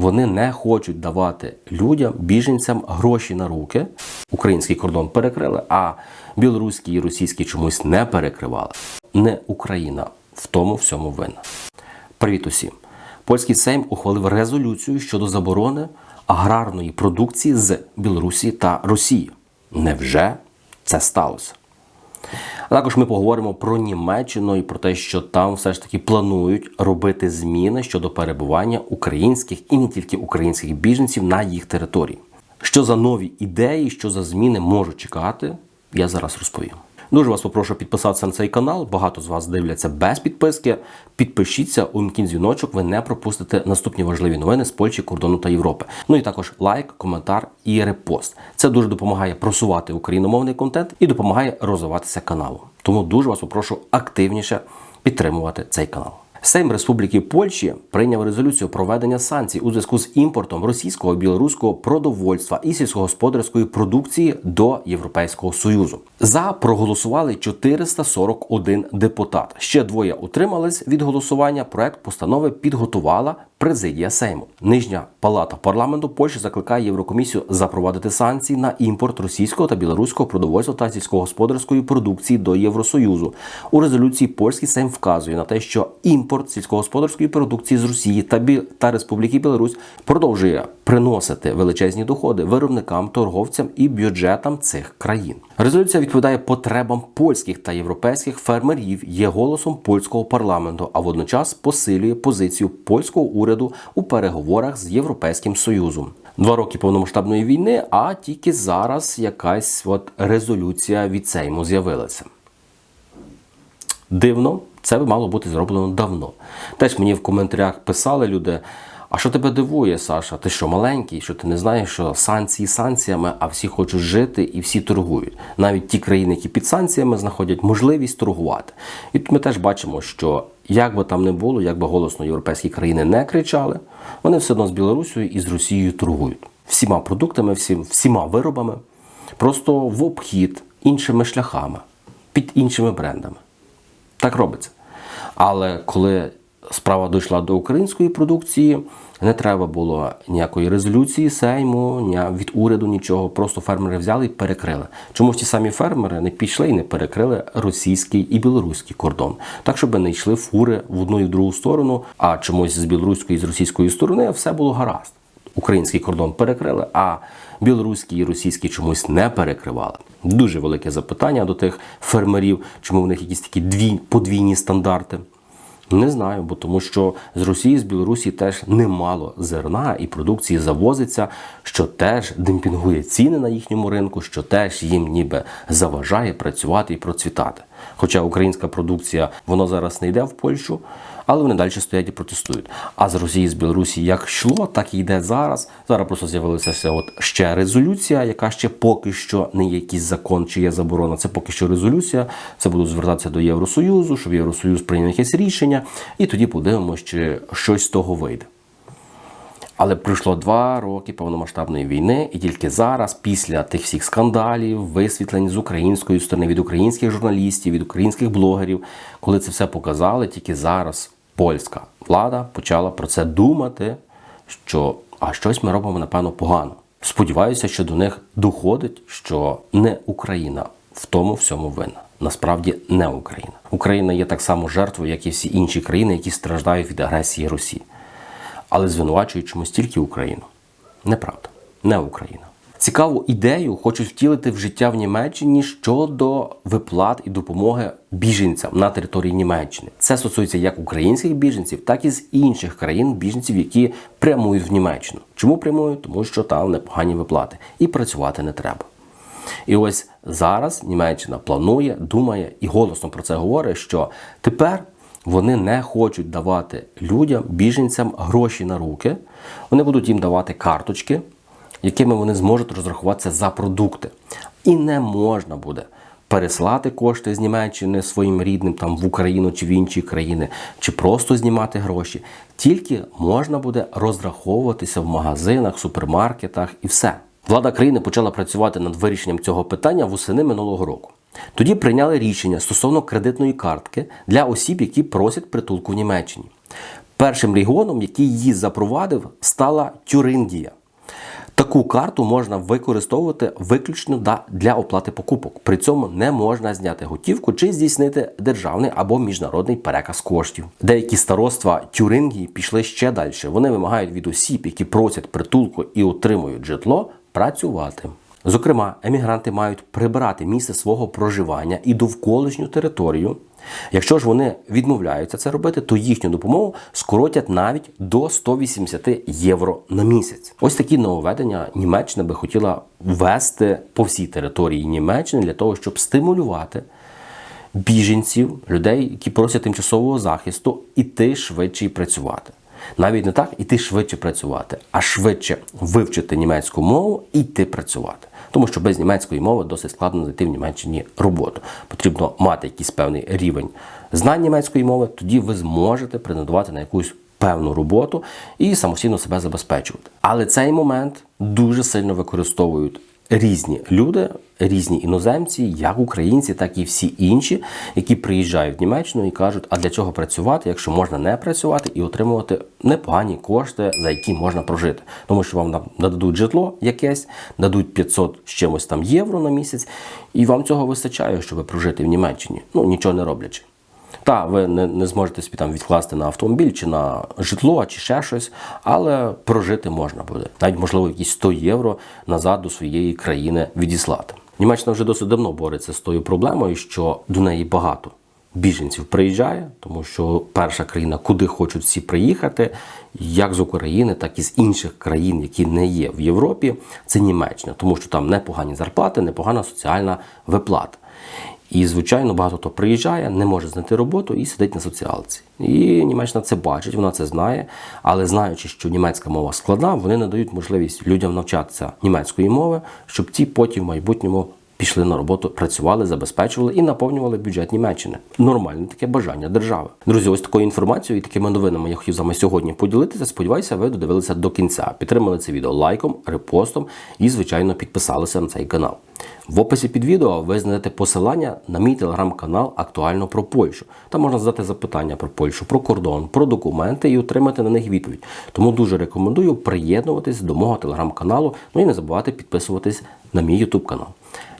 вони не хочуть давати людям, біженцям гроші на руки. Український кордон перекрили, а білоруський і російський чомусь не перекривали. Не Україна в тому всьому винна. Привіт усім! Польський Сейм ухвалив резолюцію щодо заборони аграрної продукції з Білорусі та Росії. Невже це сталося? А також ми поговоримо про Німеччину і про те, що там все ж таки планують робити зміни щодо перебування українських і не тільки українських біженців на їх території. Що за нові ідеї, що за зміни можуть чекати, я зараз розповім. Дуже вас попрошу підписатися на цей канал. Багато з вас дивляться без підписки. Підпишіться, увімкніть дзвіночок, ви не пропустите наступні важливі новини з Польщі, кордону та Європи. Ну і також лайк, коментар і репост. Це дуже допомагає просувати україномовний контент і допомагає розвиватися каналу. Тому дуже вас попрошу активніше підтримувати цей канал. Сейм Республіки Польщі прийняв резолюцію про введення санкцій у зв'язку з імпортом російського білоруського продовольства і сільськогосподарської продукції до Європейського союзу. За проголосували 441 депутат. Ще двоє утримались від голосування. Проект постанови підготувала президія Сейму. Нижня палата парламенту Польщі закликає Єврокомісію запровадити санкції на імпорт російського та білоруського продовольства та сільськогосподарської продукції до Євросоюзу. У резолюції польський Сейм вказує на те, що імпорт сільськогосподарської продукції з Росії та Бі... та Республіки Білорусь продовжує приносити величезні доходи виробникам, торговцям і бюджетам цих країн. Резолюція відповідає потребам польських та європейських фермерів, є голосом польського парламенту, а водночас посилює позицію польського уряду у переговорах з Європейським Союзом. Два роки повномасштабної війни, а тільки зараз якась от резолюція від Сейму з'явилася. Дивно, це мало бути зроблено давно. Теж мені в коментарях писали люди. А що тебе дивує, Саша? Ти що маленький? Що ти не знаєш, що санкції санкціями, а всі хочуть жити і всі торгують. Навіть ті країни, які під санкціями знаходять можливість торгувати. І тут ми теж бачимо, що як би там не було, як би голосно європейські країни не кричали, вони все одно з Білорусією і з Росією торгують всіма продуктами, всім, всіма виробами, просто в обхід іншими шляхами, під іншими брендами. Так робиться. Але коли справа дійшла до української продукції, не треба було ніякої резолюції сейму, ні від уряду нічого. Просто фермери взяли і перекрили. Чомусь ті самі фермери не пішли і не перекрили російський і білоруський кордон, так щоб не йшли фури в одну і в другу сторону. А чомусь з білоруської і з російської сторони все було гаразд. Український кордон перекрили, а білоруський і російський чомусь не перекривали. Дуже велике запитання до тих фермерів, чому в них якісь такі дві подвійні стандарти. Не знаю, бо тому що з Росії, з Білорусі теж немало зерна і продукції завозиться, що теж демпінгує ціни на їхньому ринку, що теж їм ніби заважає працювати і процвітати. Хоча українська продукція вона зараз не йде в Польщу, але вони далі стоять і протестують. А з Росії, з Білорусі як йшло, так і йде зараз. Зараз просто з'явилася от ще резолюція, яка ще поки що не є якийсь закон чи є заборона. Це поки що резолюція. Це будуть звертатися до Євросоюзу, щоб Євросоюз прийняв якесь рішення, і тоді подивимося, чи щось з того вийде. Але пройшло два роки повномасштабної війни, і тільки зараз, після тих всіх скандалів, висвітлень з української сторони, від українських журналістів, від українських блогерів, коли це все показали, тільки зараз польська влада почала про це думати, що а щось ми робимо напевно погано. Сподіваюся, що до них доходить, що не Україна в тому всьому винна. Насправді не Україна. Україна є так само жертвою, як і всі інші країни, які страждають від агресії Росії але звинувачують чомусь тільки Україну. Неправда, не Україна. Цікаву ідею хочуть втілити в життя в Німеччині щодо виплат і допомоги біженцям на території Німеччини. Це стосується як українських біженців, так і з інших країн біженців, які прямують в Німеччину. Чому прямують? Тому що там непогані виплати і працювати не треба. І ось зараз Німеччина планує, думає і голосно про це говорить, що тепер вони не хочуть давати людям, біженцям гроші на руки. Вони будуть їм давати карточки, якими вони зможуть розрахуватися за продукти. І не можна буде переслати кошти з Німеччини своїм рідним там в Україну чи в інші країни, чи просто знімати гроші. Тільки можна буде розраховуватися в магазинах, супермаркетах і все. Влада країни почала працювати над вирішенням цього питання восени минулого року. Тоді прийняли рішення стосовно кредитної картки для осіб, які просять притулку в Німеччині. Першим регіоном, який її запровадив, стала Тюрингія. Таку карту можна використовувати виключно для оплати покупок. При цьому не можна зняти готівку чи здійснити державний або міжнародний переказ коштів. Деякі староства Тюрингії пішли ще далі. Вони вимагають від осіб, які просять притулку і отримують житло, працювати. Зокрема, емігранти мають прибирати місце свого проживання і довколишню територію. Якщо ж вони відмовляються це робити, то їхню допомогу скоротять навіть до 180 євро на місяць. Ось такі нововведення Німеччина би хотіла ввести по всій території Німеччини для того, щоб стимулювати біженців, людей, які просять тимчасового захисту, іти швидше і працювати. Навіть не так іти швидше працювати, а швидше вивчити німецьку мову і йти працювати. Тому що без німецької мови досить складно знайти в Німеччині роботу. Потрібно мати якийсь певний рівень знань німецької мови, тоді ви зможете претендувати на якусь певну роботу і самостійно себе забезпечувати. Але цей момент дуже сильно використовують різні люди, різні іноземці, як українці, так і всі інші, які приїжджають в Німеччину і кажуть, а для чого працювати, якщо можна не працювати і отримувати непогані кошти, за які можна прожити. Тому що вам нададуть житло якесь, дадуть 500 з чимось там євро на місяць, і вам цього вистачає, щоб прожити в Німеччині, ну нічого не роблячи. Та, ви не, не зможете собі там відкласти на автомобіль чи на житло, чи ще щось, але прожити можна буде. Навіть, можливо, якісь 100 євро назад до своєї країни відіслати. Німеччина вже досить давно бореться з тою проблемою, що до неї багато біженців приїжджає, тому що перша країна, куди хочуть всі приїхати, як з України, так і з інших країн, які не є в Європі, це Німеччина, тому що там непогані зарплати, непогана соціальна виплата. І, звичайно, багато хто приїжджає, не може знайти роботу і сидить на соціалці. І Німеччина це бачить, вона це знає. Але знаючи, що німецька мова складна, вони надають можливість людям навчатися німецької мови, щоб ті потім в майбутньому пішли на роботу, працювали, забезпечували і наповнювали бюджет Німеччини. Нормальне таке бажання держави. Друзі, ось такою інформацією і такими новинами я хотів з вами сьогодні поділитися. Сподіваюся, ви додивилися до кінця. Підтримали це відео лайком, репостом і, звичайно, підписалися на цей канал. В описі під відео ви знайдете посилання на мій телеграм-канал Актуально про Польщу. Там можна задати запитання про Польщу, про кордон, про документи і отримати на них відповідь. Тому дуже рекомендую приєднуватись до мого телеграм-каналу. Ну і не забувати підписуватись на мій ютуб канал.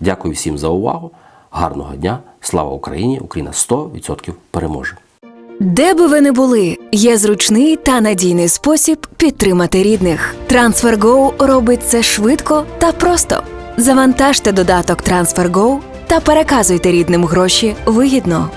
Дякую всім за увагу. Гарного дня! Слава Україні! Україна 100% переможе! Де би ви не були, є зручний та надійний спосіб підтримати рідних. TransferGo робить це швидко та просто. Завантажте додаток TransferGo та переказуйте рідним гроші вигідно.